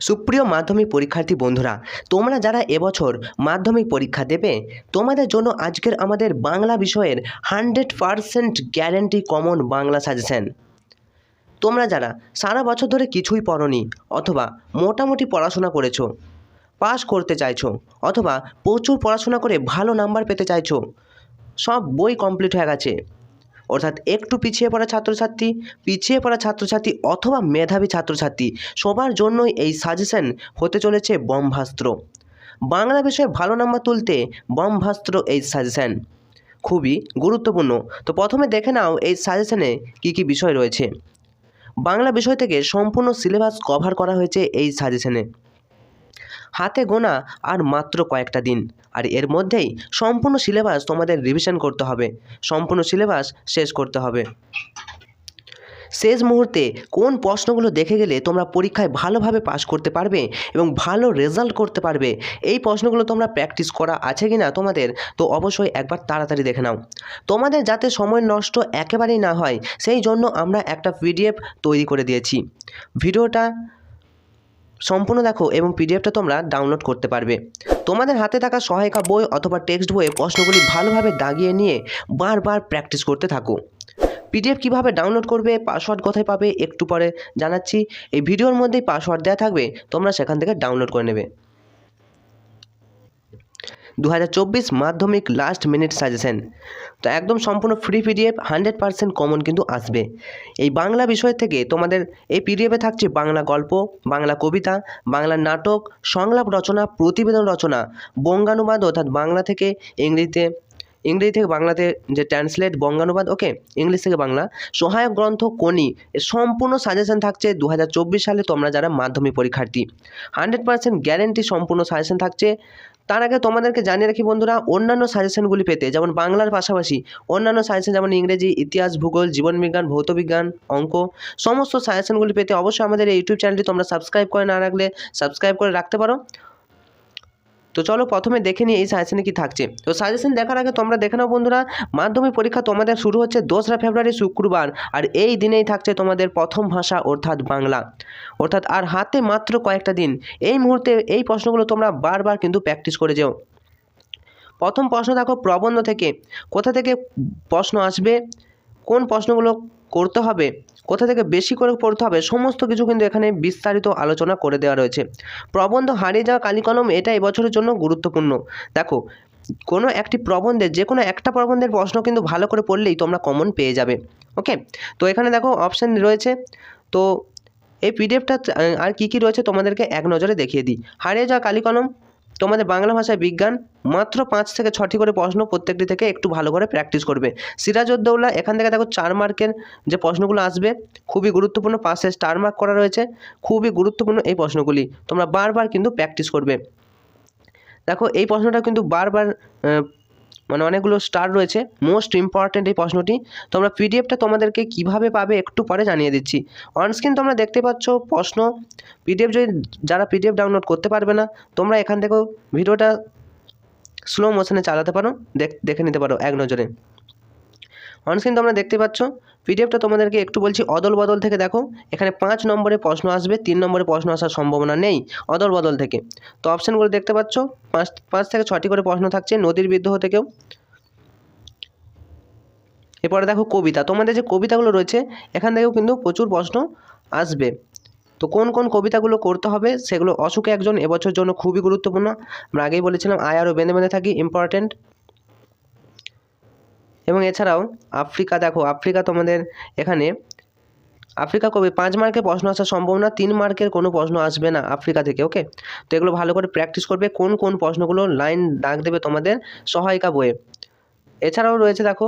সুপ্রিয় মাধ্যমিক পরীক্ষার্থী বন্ধুরা, তোমরা যারা এবছর মাধ্যমিক পরীক্ষা দেবে, তোমাদের জন্য আজকের আমাদের বাংলা বিষয়ের hundred percent guarantee common Bangla suggestion. তোমরা যারা সারা বছর ধরে কিছুই পড়নি অথবা মোটামুটি পড়াশোনা করেছ পাস করতে চাইছো অথবা প্রচুর পড়াশোনা করে ভালো নাম্বার পেতে চাইছো, সব বই কমপ্লিট হয়ে গেছে। অর্থাৎ একটু পিছিয়ে পড়া ছাত্রছাত্রী, পিছিয়ে পড়া ছাত্রছাত্রী অথবা মেধাবী ছাত্রছাত্রী, সবার জন্যই এই সাজেশন হতে চলেছে বম্ভাস্ত্র বাংলা বিষয়ে ভালো নাম্বার তুলতে বম্ভাস্ত্র এই সাজেশন খুবই গুরুত্বপূর্ণ। তো প্রথমে দেখে নাও এই সাজেশনে কী কী বিষয় রয়েছে। বাংলা বিষয় থেকে সম্পূর্ণ সিলেবাস কভার করা হয়েছে এই সাজেশনে হাতে গোনা আর মাত্র কয়েকটা দিন। আর এর মধ্যেই সম্পূর্ণ সিলেবাস তোমাদের রিভিশন করতে হবে। সম্পূর্ণ সিলেবাস শেষ করতে হবে। শেষ মুহূর্তে কোন প্রশ্নগুলো দেখে গেলে তোমরা পরীক্ষায় ভালোভাবে পাশ করতে পারবে এবং ভালো রেজাল্ট করতে পারবে, এই প্রশ্নগুলো তোমরা প্র্যাকটিস করা আছে কি না তোমাদের, তো অবশ্যই একবার তাড়াতাড়ি দেখে নাও। তোমাদের যাতে সময় নষ্ট একেবারেই না হয়, সেই জন্য আমরা একটা পিডিএফ তৈরি করে দিয়েছি। ভিডিওটা সম্পূর্ণ দেখো এবং পিডিএফটা তোমরা ডাউনলোড করতে পারবে। তোমাদের হাতে থাকা সহায়িকা বই অথবা টেক্সট বইয়ে প্রশ্নগুলি ভালোভাবে দাগিয়ে নিয়ে বারবার প্র্যাকটিস করতে থাকো। পিডিএফ কীভাবে ডাউনলোড করবে পাসওয়ার্ড কোথায় পাবে, একটু পরে জানাচ্ছি। এই ভিডিওর মধ্যেই পাসওয়ার্ড দেওয়া থাকবে, তোমরা সেখান থেকে ডাউনলোড করে নেবে। দু হাজার চব্বিশ মাধ্যমিক লাস্ট মিনিট সাজেশন তো একদম সম্পূর্ণ free PDF hundred percent common কিন্তু আসবে। এই বাংলা বিষয় থেকে তোমাদের এই পিডিএফে থাকছে বাংলা গল্প, বাংলা কবিতা, বাংলা নাটক, সংলাপ রচনা, প্রতিবেদন রচনা, বঙ্গানুবাদ অর্থাৎ বাংলা থেকে ইংরেজিতে ইংরেজি থেকে বাংলাতে যে ট্রান্সলেট বঙ্গানুবাদ ওকে ইংলিশ থেকে বাংলা, সহায়ক গ্রন্থ কোনি সম্পূর্ণ সাজেশন থাকছে দু হাজার চব্বিশ সালে তোমরা যারা মাধ্যমিক পরীক্ষার্থী। হান্ড্রেড পার্সেন্ট গ্যারেন্টি সম্পূর্ণ সাজেশন থাকছে। তার আগে তোমাদেরকে জানিয়ে রাখি বন্ধুরা, অন্যান্য সাজেশনগুলি পেতে, যেমন বাংলার পাশাপাশি অন্যান্য সাজেশন যেমন ইংরেজি, ইতিহাস, ভূগোল, জীবনবিজ্ঞান, ভৌতবিজ্ঞান, অঙ্ক, সমস্ত সাজেশনগুলি পেতে অবশ্যই আমাদের এই ইউটিউব চ্যানেলটি তোমরা সাবস্ক্রাইব করে না রাখলে সাবস্ক্রাইব করে রাখতে পারো। তো চলো প্রথমে দেখে নিই এই সাজেশনে কি থাকছে। তো সাজেশন দেখার আগে তোমরা দেখে নাও বন্ধুরা, মাধ্যমিক পরীক্ষা তোমাদের শুরু হচ্ছে দোসরা ফেব্রুয়ারি শুক্রবার, আর এই দিনেই থাকছে তোমাদের প্রথম ভাষা অর্থাৎ বাংলা। অর্থাৎ আর হাতে মাত্র কয়েকটা দিন, এই মুহূর্তে এই প্রশ্নগুলো তোমরা বারবার কিন্তু প্র্যাকটিস করে যেও। প্রথম প্রশ্ন দেখো, প্রবন্ধ থেকে, কোথা থেকে প্রশ্ন আসবে, কোন প্রশ্নগুলো করতে হবে, কোথা থেকে বেশি করে পড়তে হবে, সমস্ত কিছু কিন্তু এখানে বিস্তারিত আলোচনা করে দেওয়া রয়েছে। প্রবন্ধ হারিয়ে যাওয়া কালিকলম এটা এবছরের জন্য গুরুত্বপূর্ণ। দেখো, কোনো একটি প্রবন্ধের যে কোনো একটা প্রবন্ধের প্রশ্ন কিন্তু ভালো করে পড়লেই তোমরা কমন পেয়ে যাবে ওকে তো এখানে দেখো অপশান রয়েছে, তো এই পিডিএফটা আর কী কী রয়েছে তোমাদেরকে এক নজরে দেখিয়ে দিই। হারিয়ে যাওয়া কালিকলম তোমাদের বাংলা ভাষায় বিজ্ঞান মাত্র পাঁচ থেকে ছটি করে প্রশ্ন প্রত্যেকটি থেকে একটু ভালো করে প্র্যাকটিস করবে। সিরাজউদ্দৌলা, এখান থেকে দেখো চার মার্কের যে প্রশ্নগুলো আসবে, খুবই গুরুত্বপূর্ণ পাশে স্টার মার্ক করা রয়েছে, খুবই গুরুত্বপূর্ণ এই প্রশ্নগুলি। তোমরা বারবার কিন্তু প্র্যাকটিস করবে। দেখো এই প্রশ্নটা কিন্তু বারবার মানে অনেকগুলো স্টার রয়েছে। মোস্ট ইম্পর্ট্যান্ট এই প্রশ্নটি। তোমরা পিডিএফটা তোমাদেরকে কীভাবে পাবে একটু পরে জানিয়ে দিচ্ছি। অনস্ক্রিন তোমরা দেখতে পাচ্ছ প্রশ্ন। পিডিএফ যদি যারা পিডিএফ ডাউনলোড করতে পারবে না, তোমরা এখান থেকেও ভিডিওটা স্লো মোশনে চালাতে পারো। দেখ নিতে পারো এক নজরে। অনস্ক্রিন তোমরা দেখতে পাচ্ছ পিডিএফটা তোমাদেরকে একটু বলছি, অদল বদল থেকে দেখো, এখানে পাঁচ নম্বরে প্রশ্ন আসবে, তিন নম্বরে প্রশ্ন আসার সম্ভাবনা নেই, অদল বদল থেকে। তো অপশানগুলো দেখতে পাচ্ছ, পাঁচ পাঁচ থেকে ছটি করে প্রশ্ন থাকছে, নদীর বিদ্রোহ থেকেও। এরপরে দেখো কবিতা, তোমাদের যে কবিতাগুলো রয়েছে, এখান থেকেও কিন্তু প্রচুর প্রশ্ন আসবে। তো কোন কোন কবিতাগুলো করতে হবে, সেগুলো অসুখে একজন এবছর জন্য খুবই গুরুত্বপূর্ণ। আমরা আগেই বলেছিলাম, আয় আরও বেঁধে বেঁধে থাকি ইম্পর্ট্যান্ট এবং এছাড়াও আফ্রিকা, দেখো, আফ্রিকা তোমাদের এখানে আফ্রিকা কবি? পাঁচ মার্কের প্রশ্ন আসার সম্ভাবনা, তিন মার্কের কোনো প্রশ্ন আসবে না আফ্রিকা থেকে ওকে তো এগুলো ভালো করে প্র্যাকটিস করবে, কোন কোন প্রশ্নগুলো লাইন দাগ দেবে তোমাদের সহায়িকা বইয়ে। এছাড়াও রয়েছে, দেখো,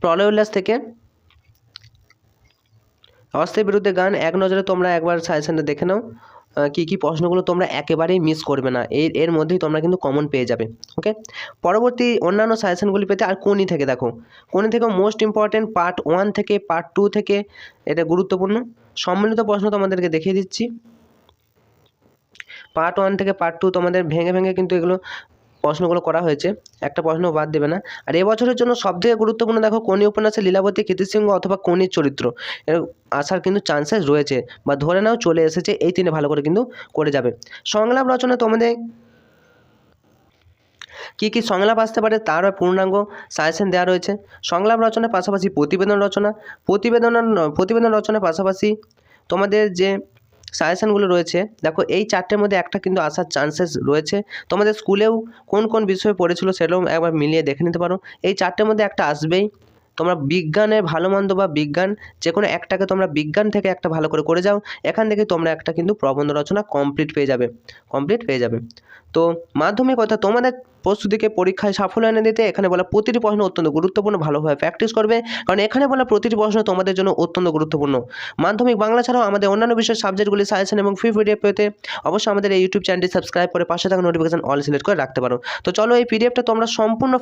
প্রলয় উল্লাস থেকে অস্ত্রের বিরুদ্ধে গান, এক নজরে তোমরা একবার সাজেশনটা দেখে নাও। কী, কি প্রশ্নগুলো তোমরা একেবারেই মিস করবে না। এর এর মধ্যেই তোমরা কিন্তু কমন পেয়ে যাবে ওকে পরবর্তী অন্যান্য সাজেশনগুলি পেতে আর কোনই থেকে দেখো। কোনি থেকে মোস্ট ইম্পর্টেন্ট পার্ট ওয়ান থেকে পার্ট টু থেকে এটা গুরুত্বপূর্ণ। সম্মিলিত প্রশ্ন তোমাদেরকে দেখিয়ে দিচ্ছি। পার্ট ওয়ান থেকে পার্ট টু তোমাদের ভেঙে ভেঙে কিন্তু এগুলো প্রশ্নগুলো করা হয়েছে, একটা প্রশ্ন বাদ দেবে না। আর এবছরের জন্য সবথেকে গুরুত্বপূর্ণ দেখো কোনি উপন্যাসে লীলাবতী কীর্তিসিংহ অথবা কোনির চরিত্র। এর আসার কিন্তু চান্সেস রয়েছে বা ধরে নাও চলে এসেছে, এই তিনে ভালো করে কিন্তু করে যাবে। সংলাপ রচনা তোমাদের কী কী সংলাপ আসতে পারে তার পূর্ণাঙ্গ সাজেশন দেওয়া রয়েছে। সংলাপ রচনার পাশাপাশি প্রতিবেদন রচনা, প্রতিবেদন প্রতিবেদন রচনার পাশাপাশি তোমাদের যে সাজেশনগুলো রয়েছে। দেখো, এই চারটের মধ্যে একটা কিন্তু আসার চান্সেস রয়েছে। তোমাদের স্কুলেও কোন কোন বিষয়ে পড়েছিল সেটাও একবার মিলিয়ে দেখে নিতে পারো। এই চারটের মধ্যে একটা আসবেই। তোমরা বিজ্ঞানের ভালো মন্দ বা বিজ্ঞান যে কোনো একটাকে তোমরা বিজ্ঞান থেকে একটা ভালো করে করে যাও। এখান থেকে তোমরা একটা কিন্তু প্রবন্ধ রচনা কমপ্লিট পেয়ে যাবে। কমপ্লিট পেয়ে যাবে। তো মাধ্যমিক অর্থাৎ তোমাদের প্রস্তুতিকে পরীক্ষায় সাফল্য এনে দিতে এখানে বলা প্রতিটি প্রশ্ন অত্যন্ত গুরুত্বপূর্ণ, ভালোভাবে প্র্যাকটিস করবে। কারণ এখানে বলা প্রতিটি প্রশ্ন তোমাদের জন্য অত্যন্ত গুরুত্বপূর্ণ। মাধ্যমিক বাংলা ছাড়াও আমাদের অন্যান্য বিষয়ের সাবজেক্টগুলি সাজেশন এবং ফ্রি পিডিএফ পেতে অবশ্যই আমাদের এই ইউটিউব চ্যানেলটি সাবস্ক্রাইব করে পাশে থাকা নোটিফিকেশন অল সিলেক্ট করে রাখতে পারো। তো চলো এই পিডিএফটা তোমরা সম্পূর্ণ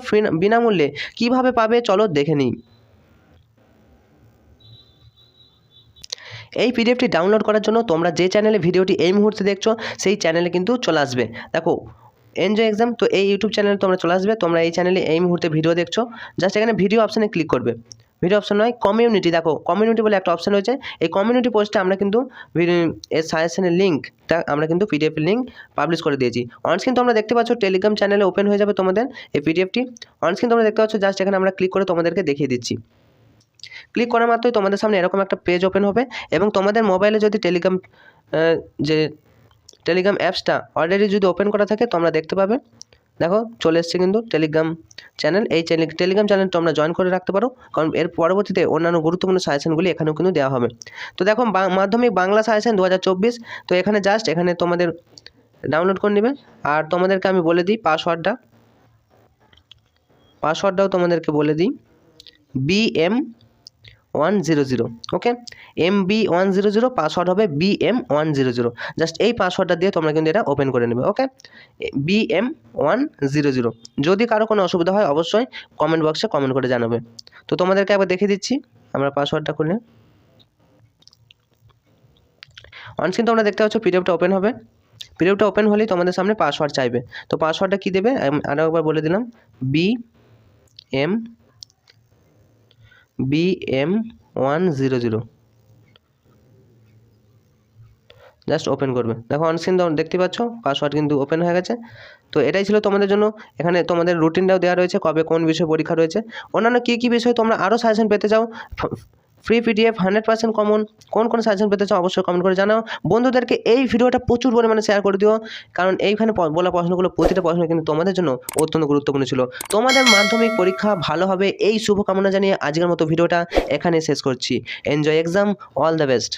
বিনামূল্যে কীভাবে পাবে চলো দেখে নিই। এই পিডিএফটি ডাউনলোড করার জন্য তোমরা যে চ্যানেলে ভিডিওটি এই মুহূর্তে দেখছ, সেই চ্যানেলে কিন্তু চলে আসবে। দেখো এনজয় এক্সাম তো এই ইউটিউব চ্যানেলে তোমরা চলে আসবে, তোমরা এই চ্যানেলে এই মুহূর্তে ভিডিও দেখছ। জাস্ট এখানে ভিডিও অপশানে ক্লিক করবে। ভিডিও অপশন নয় কমিউনিটি দেখো কমিউনিটি বলে একটা অপশন রয়েছে। এই কমিউনিটি পোস্টে আমরা কিন্তু এর সাজেশনের লিঙ্কটা আমরা কিন্তু পিডিএফ লিঙ্ক পাবলিশ করে দিয়েছি। অনস্ক্রিন তোমরা দেখতে পাচ্ছ টেলিগ্রাম চ্যানেলে ওপেন হয়ে যাবে তোমাদের এই পিডিএফটি অনস্ক্রিন তোমরা দেখতে পাচ্ছ জাস্ট এখানে আমরা ক্লিক করে তোমাদেরকে দেখিয়ে দিচ্ছি। ক্লিক করা মাত্রই তোমাদের সামনে এরকম একটা পেজ ওপেন হবে এবং তোমাদের মোবাইলে যদি টেলিগ্রাম যে টেলিগ্রাম অ্যাপসটা অলরেডি যদি ওপেন করা থাকে তোমরা দেখতে পাবে। দেখো, চলে এসছে কিন্তু টেলিগ্রাম চ্যানেল এই চ্যানেল টেলিগ্রাম চ্যানেল তোমরা জয়েন করে রাখতে পারো। কারণ এর পরবর্তীতে অন্যান্য গুরুত্বপূর্ণ সাজেশনগুলি এখানেও কিন্তু দেওয়া হবে। তো দেখো মাধ্যমিক বাংলা সাজেশন দু হাজার চব্বিশ। তো এখানে জাস্ট এখানে তোমাদের ডাউনলোড করে নেবে। আর তোমাদেরকে আমি বলে দিই পাসওয়ার্ডটা পাসওয়ার্ডটাও তোমাদেরকে বলে দিই। B M one zero zero okay M B one zero zero password হবে B M one zero zero just এই পাসওয়ার্ডটা দিয়ে তোমরা কিন্তু এটা ওপেন করে নেবে okay B M one zero zero যদি কারও কোনো অসুবিধা হয়, অবশ্যই কমেন্ট বক্সে কমেন্ট করে জানাবে। তো তোমাদেরকে একবার দেখিয়ে দিচ্ছি, আমরা পাসওয়ার্ডটা খুলে অনস্ক্রিন তোমরা দেখতে পাচ্ছ পিডিএফটা ওপেন হবে। পিডিএফটা ওপেন হলেই তোমাদের সামনে পাসওয়ার্ড চাইবে। তো পাসওয়ার্ডটা কী দেবে? আরও একবার বলে দিলাম B M B M one zero zero just open করবে। দেখো অনস্ক্রিন দেখতে পাচ্ছ? পাসওয়ার্ড কিন্তু ওপেন হয়ে গেছে। তো এটাই ছিল তোমাদের জন্য। এখানে তোমাদের রুটিনটাও দেওয়া রয়েছে, কবে কোন বিষয়ে পরীক্ষা রয়েছে। অন্যান্য কী কী বিষয়ে তোমরা আরও সাজেশন পেতে চাও free PDF hundred percent common কোন কোন সাজেশন পেতে চাও অবশ্যই কমেন্ট করে জানাও। বন্ধুদেরকে এই ভিডিওটা প্রচুর পরিমাণে শেয়ার করে দিও, কারণ এইখানে বলা প্রশ্নগুলো, প্রতিটা প্রশ্ন কিন্তু তোমাদের জন্য অত্যন্ত গুরুত্বপূর্ণ ছিল। তোমাদের মাধ্যমিক পরীক্ষা ভালো হবে, এই শুভকামনা জানিয়ে আজকের মতো ভিডিওটা এখানে শেষ করছি। Enjoy exam all the best